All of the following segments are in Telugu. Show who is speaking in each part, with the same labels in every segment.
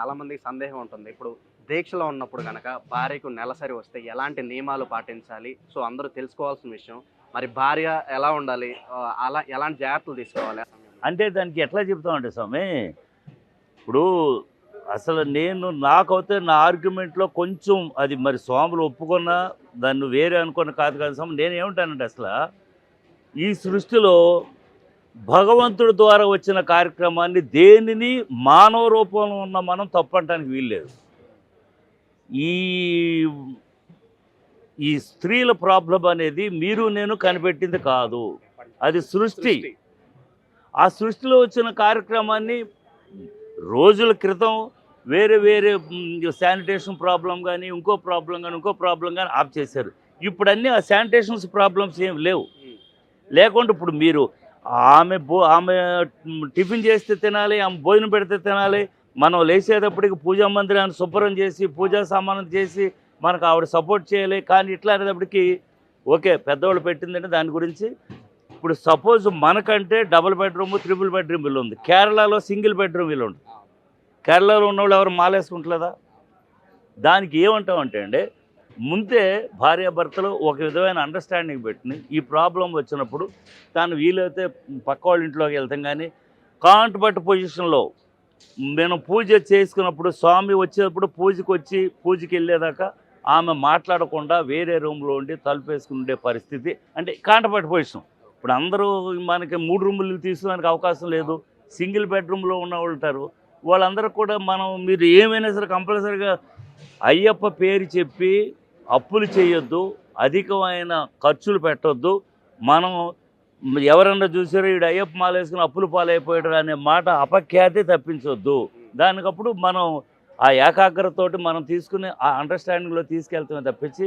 Speaker 1: చాలామందికి సందేహం ఉంటుంది. ఇప్పుడు దీక్షలో ఉన్నప్పుడు కనుక భార్యకు నెలసరి వస్తే ఎలాంటి నియమాలు పాటించాలి? సో అందరూ తెలుసుకోవాల్సిన విషయం. మరి భార్య ఎలా ఉండాలి? అలా ఎలాంటి జాగ్రత్తలు తీసుకోవాలి?
Speaker 2: అంటే దానికి ఎట్లా చెప్తామంటే స్వామి ఇప్పుడు అసలు నేను నాకైతే నా ఆర్గ్యుమెంట్లో కొంచెం అది మరి స్వాములు ఒప్పుకున్నా దాన్ని వేరే అనుకున్న కాదు కాదు స్వామి నేను ఏమంటానంటే అసలు ఈ సృష్టిలో భగవంతుడి ద్వారా వచ్చిన కార్యక్రమాన్ని దేనిని మానవ రూపంలో ఉన్న మనం తప్పంటానికి వీల్లేదు. ఈ ఈ స్త్రీల ప్రాబ్లం అనేది మీరు నేను కనిపెట్టింది కాదు. అది సృష్టి. ఆ సృష్టిలో వచ్చిన కార్యక్రమాన్ని రోజుల క్రితం వేరే వేరే శానిటేషన్ ప్రాబ్లం కానీ ఇంకో ప్రాబ్లం కానీ ఇంకో ప్రాబ్లం కానీ ఆఫ్ చేశారు. ఇప్పుడు అన్నీ ఆ శానిటేషన్స్ ప్రాబ్లమ్స్ ఏం లేవు. లేకుంటే ఇప్పుడు మీరు ఆమె భో ఆమె టిఫిన్ చేస్తే తినాలి ఆమె భోజనం పెడితే తినాలి. మనం లేచేటప్పటికి పూజా మందిరాన్ని శుభ్రం చేసి పూజా సామానం చేసి మనకు ఆవిడ సపోర్ట్ చేయాలి. కానీ ఇట్లా అనేటప్పటికి ఓకే పెద్దవాళ్ళు పెట్టిందంటే దాని గురించి. ఇప్పుడు సపోజ్ మనకంటే డబుల్ బెడ్రూమ్ త్రిబుల్ బెడ్రూమ్ ఇల్లు ఉంది. కేరళలో సింగిల్ బెడ్రూమ్ ఇల్లు ఉంది. కేరళలో ఉన్నవాళ్ళు ఎవరు మాలేసుకుంటలేదా? దానికి ఏమంటామంటే అండి ముందే భార్యాభర్తలు ఒక విధమైన అండర్స్టాండింగ్ పెట్టిన ఈ ప్రాబ్లం వచ్చినప్పుడు తాను వీలైతే పక్క వాళ్ళ ఇంట్లోకి వెళ్తాం కానీ కాంట్ బట్ పొజిషన్లో మేము పూజ చేసుకున్నప్పుడు స్వామి వచ్చేటప్పుడు పూజకి వచ్చి పూజకి వెళ్ళేదాకా ఆమె మాట్లాడకుండా వేరే రూమ్లో ఉండి తలుపేసుకుని ఉండే పరిస్థితి. అంటే కాంటపట్టి పొజిషన్ ఇప్పుడు అందరూ మనకి మూడు రూములు తీసుకోవడానికి అవకాశం లేదు. సింగిల్ బెడ్రూమ్లో ఉన్న వాళ్ళు ఉంటారు. వాళ్ళందరూ కూడా మనం మీరు ఏమైనా సరే కంపల్సరీగా అయ్యప్ప పేరు చెప్పి అప్పులు చేయొద్దు అధికమైన ఖర్చులు పెట్టొద్దు. మనం ఎవరన్నా చూసారో ఈడు అయ్యప్ప మాలేసుకుని అప్పులు పాలైపోయాడు అనే మాట అపఖ్యాతి తప్పించొద్దు. దానికప్పుడు మనం ఆ ఏకాగ్రతతోటి మనం తీసుకుని ఆ అండర్స్టాండింగ్లో తీసుకెళ్తామే తప్పించి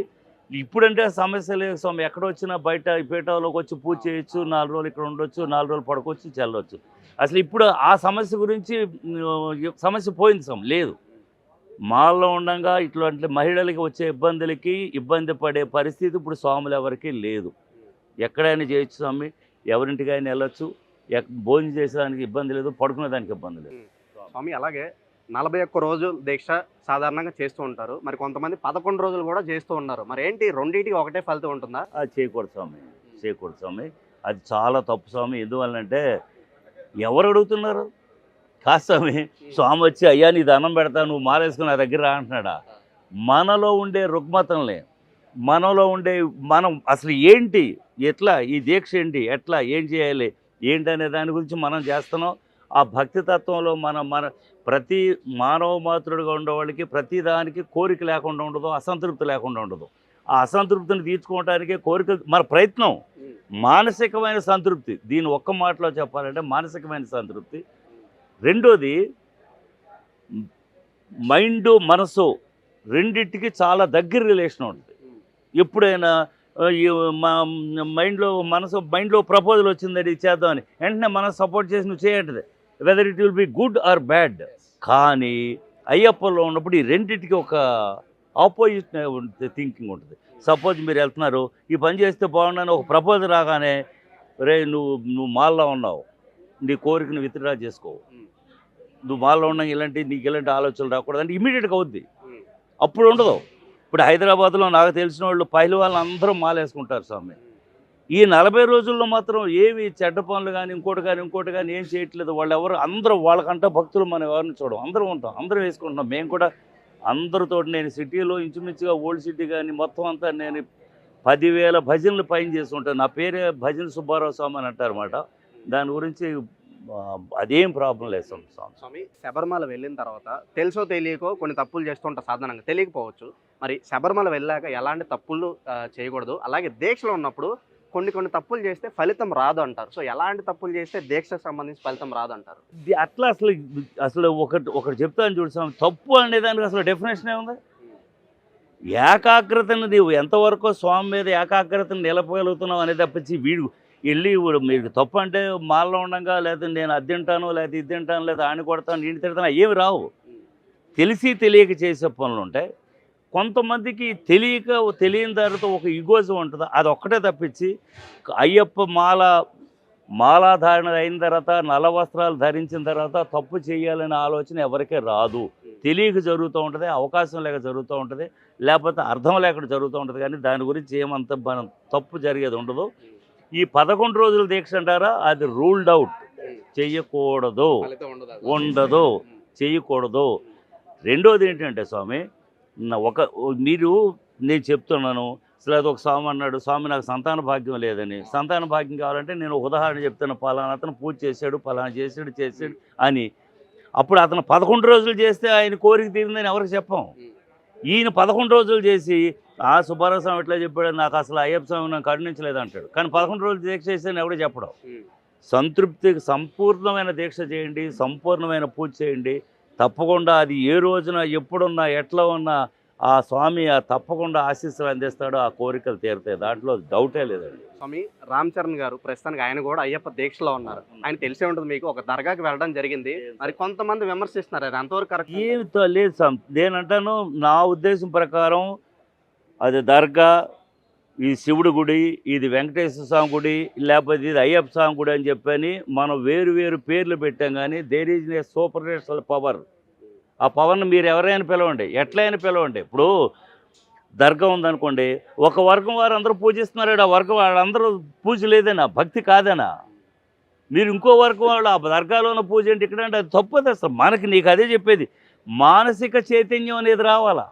Speaker 2: ఇప్పుడంటే సమస్య లేదు స్వామి. ఎక్కడ వచ్చినా బయట ఈ వచ్చి పూజ చేయొచ్చు నాలుగు రోజులు ఇక్కడ ఉండొచ్చు నాలుగు రోజులు పడుకోవచ్చు చల్లవచ్చు అసలు ఇప్పుడు ఆ సమస్య గురించి సమస్య పోయింది స్వామి లేదు. మాల్లో ఉండగా ఇట్లాంటి మహిళలకి వచ్చే ఇబ్బందులకి ఇబ్బంది పడే పరిస్థితి ఇప్పుడు స్వాములు ఎవరికి లేదు. ఎక్కడైనా చేయొచ్చు స్వామి ఎవరింటికైనా వెళ్ళొచ్చు. ఎక్ భోజనం చేసేదానికి ఇబ్బంది లేదు పడుకునేదానికి ఇబ్బంది లేదు.
Speaker 1: స్వామి అలాగే నలభై ఒక్క రోజు దీక్ష సాధారణంగా చేస్తూ ఉంటారు. మరి కొంతమంది పదకొండు రోజులు కూడా చేస్తూ ఉన్నారు. మరి ఏంటి రెండింటికి ఒకటే ఫలితం ఉంటుందా?
Speaker 2: అది చేయకూడదు స్వామి చేయకూడదు స్వామి. అది చాలా తప్పు స్వామి. ఎందువల్లంటే ఎవరు అడుగుతున్నారు? కాదు స్వామి వచ్చి అయ్యా నీ దండం పెడతా నువ్వు మాలేసుకుని నా దగ్గర రా అంటున్నాడా. మనలో ఉండే రుగ్మతల్ని మనలో ఉండే మనం అసలు ఏంటి ఎట్లా ఈ దీక్ష ఏంటి ఎట్లా ఏం చేయాలి ఏంటి అనే దాని గురించి మనం చేస్తున్నాం. ఆ భక్తి తత్వంలో మన మన ప్రతి మానవ మాతృడుగా ఉండేవాళ్ళకి ప్రతి దానికి కోరిక లేకుండా ఉండదు అసంతృప్తి లేకుండా ఉండదు. ఆ అసంతృప్తిని తీర్చుకోవడానికి కోరిక మన ప్రయత్నం. మానసికమైన సంతృప్తి దీని ఒక్క మాటలో చెప్పాలంటే మానసికమైన సంతృప్తి. రెండోది మైండ్ మనసు రెండింటికి చాలా దగ్గర రిలేషన్ ఉంటుంది. ఎప్పుడైనా మా మైండ్లో మనసు మైండ్లో ప్రపోజల్ వచ్చిందని చేద్దామని వెంటనే మనం సపోర్ట్ చేసి నువ్వు చేయటది. Whether it will be good or bad కానీ అయ్యప్పలో ఉన్నప్పుడు ఈ రెండింటికి ఒక ఆపోజిట్ థింకింగ్ ఉంటుంది సపోజ్ మీరు వెళ్తున్నారు ఈ పని చేస్తే బాగుండని ఒక ప్రపోజల్ రాగానే రే నువ్వు నువ్వు మాల్లో ఉన్నావు. నీ కోరికను విత్డ్రా చేసుకో. నువ్వు మాల్లో ఉన్నావు ఇలాంటి నీకు ఇలాంటి ఆలోచనలు రాకూడదు అంటే ఇమీడియట్గా అవుద్ది. అప్పుడు ఉండదు. ఇప్పుడు హైదరాబాద్లో నాకు తెలిసిన వాళ్ళు పైలు వాళ్ళు అందరూ మాలేసుకుంటారు స్వామి. ఈ నలభై రోజుల్లో మాత్రం ఏమి చెడ్డ పనులు కానీ ఇంకోటి కానీ ఇంకోటి కానీ ఏం చేయట్లేదు. వాళ్ళు ఎవరు అందరూ వాళ్ళకంటే భక్తులు మనం ఎవరిని చూడం. అందరూ ఉంటాం. అందరూ వేసుకుంటున్నాం. మేము కూడా అందరితో నేను సిటీలో ఇంచుమించుగా ఓల్డ్ సిటీ కానీ మొత్తం అంతా నేను పదివేల భజనలు పైన చేసి ఉంటాను నా పేరే భజన సుబ్బారావు స్వామి అని అంటారన్నమాట దాని గురించి అదేం ప్రాబ్లం లేదు స్వామి స్వామి.
Speaker 1: స్వామి శబరిమల వెళ్ళిన తర్వాత తెలుసో తెలియకో కొన్ని తప్పులు చేస్తుంటారు సాధారణంగా. తెలియకపోవచ్చు. మరి శబరిమల వెళ్ళాక ఎలాంటి తప్పులు చేయకూడదు. అలాగే దీక్షలో ఉన్నప్పుడు కొన్ని కొన్ని తప్పులు చేస్తే ఫలితం రాదు అంటారు. సో ఎలాంటి తప్పులు చేస్తే దీక్షకు సంబంధించి ఫలితం రాదు అంటారు?
Speaker 2: అట్లా అసలు అసలు ఒకటి ఒకటి చెప్తాను చూడు తప్పు అనేదానికి అసలు డెఫినేషన్ ఏముంది ఏకాగ్రతను నీవు ఎంతవరకు స్వామి మీద ఏకాగ్రతను నిలపగలుగుతున్నావు అనే తప్పించి వీడు వెళ్ళి ఇప్పుడు మీకు తప్పు అంటే మాల్లో ఉండగా లేదా నేను అది తింటాను లేదా ఇది తింటాను లేదా ఆని కొడతాను నీటి తిడతాను ఏమి రావు. తెలిసి తెలియక చేసే పనులు ఉంటాయి. కొంతమందికి తెలియక తెలియని దారితో ఒక ఇగోజం ఉంటుంది. అది ఒక్కటే తప్పించి అయ్యప్ప మాల మాలాధారణ అయిన తర్వాత నల్ల వస్త్రాలు ధరించిన తర్వాత తప్పు చేయాలనే ఆలోచన ఎవరికీ రాదు. తెలియక జరుగుతూ ఉంటుంది అవకాశం లేక జరుగుతూ ఉంటుంది లేకపోతే అర్థం లేకుండా జరుగుతూ ఉంటుంది. కానీ దాని గురించి ఏమంత మనం తప్పు జరిగేది ఉండదు. ఈ పదకొండు రోజుల దీక్ష అంటారా? అది రూల్డ్ అవుట్ చెయ్యకూడదు.
Speaker 1: ఫలితం ఉండదు
Speaker 2: చేయకూడదు రెండోది ఏంటంటే స్వామి ఒక మీరు నేను చెప్తున్నాను. అసలు అది ఒక స్వామి అన్నాడు స్వామి నాకు సంతాన భాగ్యం లేదని. సంతాన భాగ్యం కావాలంటే నేను ఉదాహరణ చెప్తాను. పలానా అతను పూజ చేశాడు పలానా చేశాడు చేశాడు అని. అప్పుడు అతను పదకొండు రోజులు చేస్తే ఆయన కోరిక తీరిందని ఎవరికి చెప్పాం? ఈయన పదకొండు రోజులు చేసి ఆ సుబ్బారావు స్వామి ఎట్లా చెప్పాడు నాకు అసలు అయ్యప్ప స్వామి నాకు కరుణించలేదు అంటాడు. కానీ పదకొండు రోజులు దీక్ష చేస్తే ఎవడు చెప్పడం.
Speaker 1: ఉమ్.
Speaker 2: సంతృప్తి సంపూర్ణమైన దీక్ష చేయండి సంపూర్ణమైన పూజ చేయండి. తప్పకుండా అది ఏ రోజున ఎప్పుడున్నా ఎట్లా ఉన్నా ఆ స్వామి ఆ తప్పకుండా ఆశీస్సులు అందిస్తాడో ఆ కోరికలు తీరుతాయి. దాంట్లో డౌటే లేదండి.
Speaker 1: స్వామి రామ్ చరణ్ గారు ప్రస్తుతానికి ఆయన కూడా అయ్యప్ప దీక్షలో ఉన్నారు. ఆయన తెలిసే ఉంటుంది మీకు ఒక దర్గాకి వెళ్ళడం జరిగింది. మరి కొంతమంది విమర్శిస్తున్నారు అది అంతవరకు కరెక్ట్
Speaker 2: ఏమి తో- లేదు నేనంటాను నా ఉద్దేశం ప్రకారం అది దర్గా ఈ శివుడి గుడి ఇది వెంకటేశ్వర స్వామి గుడి లేకపోతే ఇది అయ్యప్ప స్వామి గుడి అని చెప్పని మనం వేరు వేరు పేర్లు పెట్టాం కానీ there is one super national power ఆ పవర్ని మీరు ఎవరైనా పిలవండి ఎట్లయినా పిలవండి. ఇప్పుడు దర్గా ఉందనుకోండి ఒక వర్గం వారు అందరూ పూజిస్తున్నారు ఆ వర్గం వాళ్ళందరూ పూజ లేదేనా భక్తి కాదేనా మీరు ఇంకో వర్గం వాళ్ళు ఆ దర్గాలో ఉన్న పూజ ఏంటి ఇక్కడ అంటే అది తప్పదు అసలు మనకి నీకు అదే చెప్పేది మానసిక చైతన్యం అనేది రావాలా?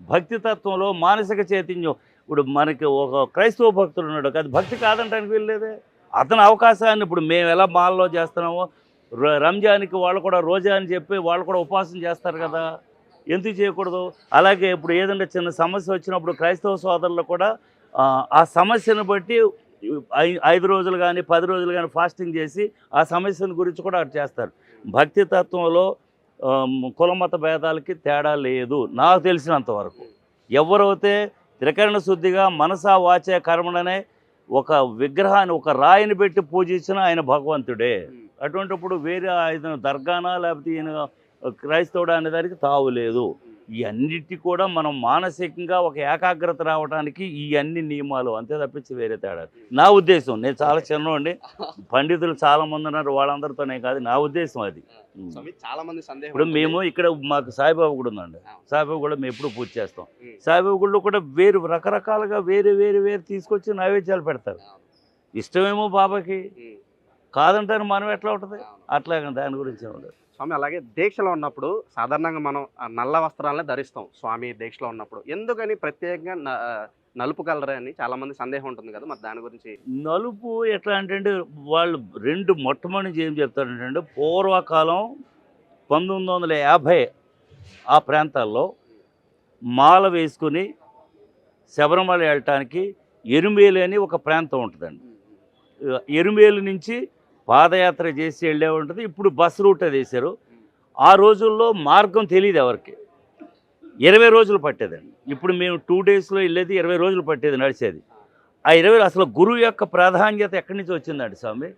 Speaker 2: భక్తి తత్వంలో మానసిక చైతన్యం. ఇప్పుడు మనకి ఒక క్రైస్తవ భక్తుడు ఉన్నాడు. అది భక్తి కాదంటానికి వెళ్ళలేదే అతని అవకాశాన్ని ఇప్పుడు మేము ఎలా మాల్లో చేస్తున్నామో రంజాన్కి వాళ్ళు కూడా రోజా అని చెప్పి వాళ్ళు కూడా ఉపవాసం చేస్తారు కదా. ఎందుకు చేయకూడదు? అలాగే ఇప్పుడు ఏదంటే చిన్న సమస్య వచ్చినప్పుడు క్రైస్తవ సోదరులు కూడా ఆ, సమస్యను బట్టి ఐ- ఐదు రోజులు కానీ పది రోజులు కానీ ఫాస్టింగ్ చేసి ఆ సమస్యను గురించి కూడా అటు చేస్తారు. భక్తి తత్వంలో కులమత భేదాలకి తేడా లేదు నాకు తెలిసినంత వరకు. ఎవరైతే త్రికరణ శుద్ధిగా మనసా వాచే కర్మణనే ఒక విగ్రహాన్ని ఒక రాయిని పెట్టి పూజించిన ఆయన భగవంతుడే. అటువంటిప్పుడు వేరే ఆయన దర్గానా లేకపోతే ఈయన క్రైస్తవుడు అనే దానికి తావు లేదు. ఈ అన్నిటి కూడా మనం మానసికంగా ఒక ఏకాగ్రత రావడానికి ఈ అన్ని నియమాలు అంతే తప్పించి వేరే తేడా నా ఉద్దేశం నేను చాలా చిన్నోండి పండితులు చాలా మంది ఉన్నారు వాళ్ళందరితోనే కాదు నా ఉద్దేశం అది.
Speaker 1: చాలా మంది సందేహం
Speaker 2: ఇప్పుడు. మేము ఇక్కడ మాకు సాయిబాబా కూడా ఉందండి. సాయిబాబా కూడా మేము ఎప్పుడు పూజ చేస్తాం. సాయిబాబా గుడిలో కూడా వేరు రకరకాలుగా వేరే వేరే వేరు తీసుకొచ్చి నైవేద్యాలు పెడతారు. ఇష్టమేమో బాబాకి. కాదంటారు మనం ఎట్లా ఉంటుంది. అట్లాగే దాని గురించి ఉండదు.
Speaker 1: స్వామి అలాగే దీక్షలో ఉన్నప్పుడు సాధారణంగా మనం ఆ నల్ల వస్త్రాలనే ధరిస్తాం స్వామి దీక్షలో ఉన్నప్పుడు. ఎందుకని ప్రత్యేకంగా నలుపు కలర్ అని చాలా మంది సందేహం ఉంటుంది కదా మరి దాని గురించి?
Speaker 2: నలుపు ఎట్లా అంటే వాళ్ళు రెండు మొట్టమొదటి ఏం చెప్తారంటే పూర్వకాలం పంతొమ్మిది వందల యాభై ఆ ప్రాంతాల్లో మాల వేసుకుని శబరిమల వెళ్ళటానికి ఎరుమేలి అని ఒక ప్రాంతం ఉంటుందండి. ఎరుమేలు నుంచి పాదయాత్ర చేసి వెళ్ళే ఉంటుంది. ఇప్పుడు బస్ రూట్ అది వేశారు. ఆ రోజుల్లో మార్గం తెలియదు ఎవరికి. ఇరవై రోజులు పట్టేదండి ఇప్పుడు మేము టూ డేస్లో వెళ్ళేది ఇరవై రోజులు పట్టేది నడిచేది. ఆ ఇరవై అసలు గురువు యొక్క ప్రాధాన్యత ఎక్కడి నుంచి వచ్చిందండి స్వామి?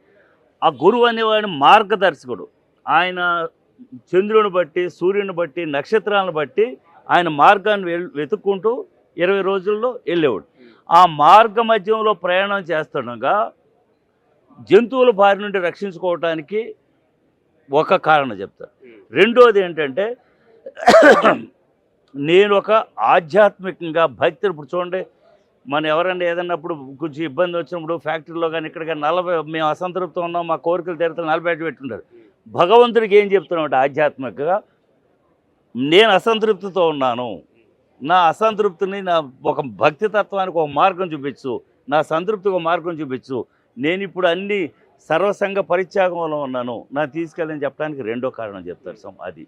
Speaker 2: ఆ గురువు అనేవాడు మార్గదర్శకుడు. ఆయన చంద్రుని బట్టి సూర్యుని బట్టి నక్షత్రాలను బట్టి ఆయన మార్గాన్ని వెల్- వెతుక్కుంటూ ఇరవై రోజుల్లో వెళ్ళేవాడు. ఆ మార్గ మధ్యంలో ప్రయాణం చేస్తుండగా జంతువుల బారి నుండి రక్షించుకోవటానికి ఒక కారణం చెప్తాను రెండోది ఏంటంటే నేను ఒక ఆధ్యాత్మికంగా భక్తిని ఇప్పుడు చూడండి మనం ఎవరైనా ఏదన్నప్పుడు కొంచెం ఇబ్బంది వచ్చినప్పుడు ఫ్యాక్టరీలో కానీ ఇక్కడ కానీ నలభై మేము అసంతృప్తం ఉన్నాం మా కోరికలు తీరుతాం నలభై పెట్టుంటారు భగవంతుడికి ఏం చెప్తున్నామంటే ఆధ్యాత్మికంగా నేను అసంతృప్తితో ఉన్నాను. నా అసంతృప్తిని నా ఒక భక్తి తత్వానికి ఒక మార్గం చూపించు. నా సంతృప్తికి ఒక మార్గం చూపించు. నేను ఇప్పుడు అన్ని సర్వసంగ పరిత్యాగంలో ఉన్నాను. నా తీసుకెళ్ళని చెప్పడానికి రెండో కారణం చెప్తారు సమ్ అది.